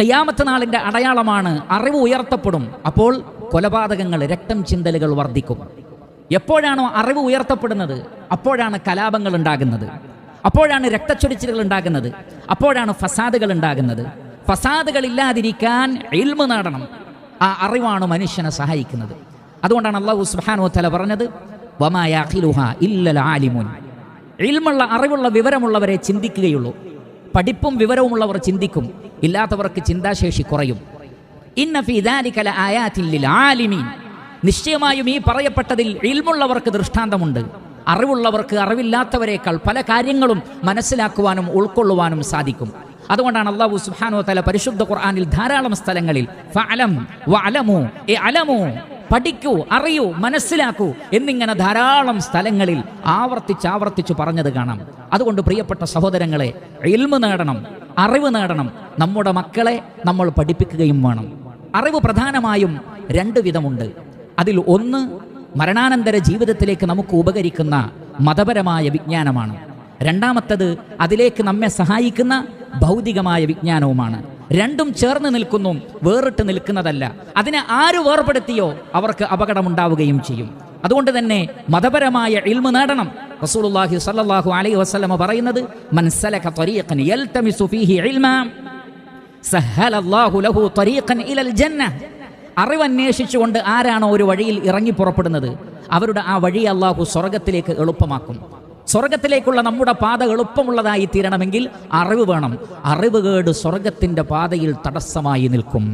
കയ്യാമത്ത് നാളിന്റെ അടയാളമാണ് അറിവ് ഉയർത്തപ്പെടും. അപ്പോൾ കൊലപാതകങ്ങൾ രക്തം ചിന്തലുകൾ വർദ്ധിക്കും. എപ്പോഴാണോ അറിവ് ഉയർത്തപ്പെടുന്നത് അപ്പോഴാണ് കലാപങ്ങൾ ഉണ്ടാകുന്നത്. അപ്പോഴാണ് രക്തച്ചൊരിച്ചിലുകൾ ഉണ്ടാകുന്നത്. അപ്പോഴാണ് ഫസാദുകൾ ഉണ്ടാകുന്നത്. ഫസാദുകൾ ഇല്ലാതിരിക്കാൻ ഇൽമ നേടണം. ആ അറിവാണ് മനുഷ്യനെ സഹായിക്കുന്നത്. അതുകൊണ്ടാണ് അള്ളാഹു സുഹാനോ തല പറഞ്ഞത് ഇൽമുള്ള അറിവുള്ള വിവരമുള്ളവരെ ചിന്തിക്കുകയുള്ളൂ. പഠിപ്പും വിവരവുമുള്ളവർ ചിന്തിക്കും. ഇല്ലാത്തവർക്ക് ചിന്താശേഷി കുറയും. നിശ്ചയമായും ഈ പറയപ്പെട്ടതിൽ ഇൽമുള്ളവർക്ക് ദൃഷ്ടാന്തമുണ്ട്. അറിവുള്ളവർക്ക് അറിവില്ലാത്തവരെക്കാൾ പല കാര്യങ്ങളും മനസ്സിലാക്കുവാനും ഉൾക്കൊള്ളുവാനും സാധിക്കും. അതുകൊണ്ടാണ് അള്ളാഹു സുഹാനോ തല പരിശുദ്ധ ഖുർആാനിൽ ധാരാളം സ്ഥലങ്ങളിൽ പഠിക്കൂ അറിയൂ മനസ്സിലാക്കൂ എന്നിങ്ങനെ ധാരാളം സ്ഥലങ്ങളിൽ ആവർത്തിച്ച് ആവർത്തിച്ച് പറഞ്ഞത് കാണാം. അതുകൊണ്ട് പ്രിയപ്പെട്ട സഹോദരങ്ങളെ ഇൽമ് നേടണം. അറിവ് നേടണം. നമ്മുടെ മക്കളെ നമ്മൾ പഠിപ്പിക്കുകയും വേണം. അറിവ് പ്രധാനമായും രണ്ട് വിധമുണ്ട്. അതിൽ ഒന്ന് മരണാനന്തര ജീവിതത്തിലേക്ക് നമുക്ക് ഉപകരിക്കുന്ന മതപരമായ വിജ്ഞാനമാണ്. രണ്ടാമത്തത് അതിലേക്ക് നമ്മെ സഹായിക്കുന്ന ഭൗതികമായ വിജ്ഞാനവുമാണ്. രണ്ടും ചേർന്ന് നിൽക്കുന്നു വേറിട്ട് നിൽക്കുന്നതല്ല. അതിനെ ആര് വേർപെടുത്തിയോ അവർക്ക് അപകടമുണ്ടാവുകയും ചെയ്യും. അതുകൊണ്ട് തന്നെ മതപരമായ ഇൽമു നേടണം. റസൂലുള്ളാഹി സ്വല്ലല്ലാഹു അലൈഹി വസല്ലമ പറയുന്നത് മൻ സലക ത്വരീഖൻ യൽതമിസു ഫീഹി ഇൽമാ സഹലല്ലാഹു ലഹു തരീഖൻ ഇലൽ ജന്ന അറിവന്വേഷിച്ചുകൊണ്ട് ആരാണോ ഒരു വഴിയിൽ ഇറങ്ങി പുറപ്പെടുന്നത് അവരുടെ ആ വഴി അള്ളാഹു സ്വർഗത്തിലേക്ക് എളുപ്പമാക്കും. സ്വർഗത്തിലേക്കുള്ള നമ്മുടെ പാത എളുപ്പമുള്ളതായി തീരണമെങ്കിൽ അറിവ് വേണം. അറിവ് കേട് സ്വർഗത്തിന്റെ പാതയിൽ തടസ്സമായി നിൽക്കും.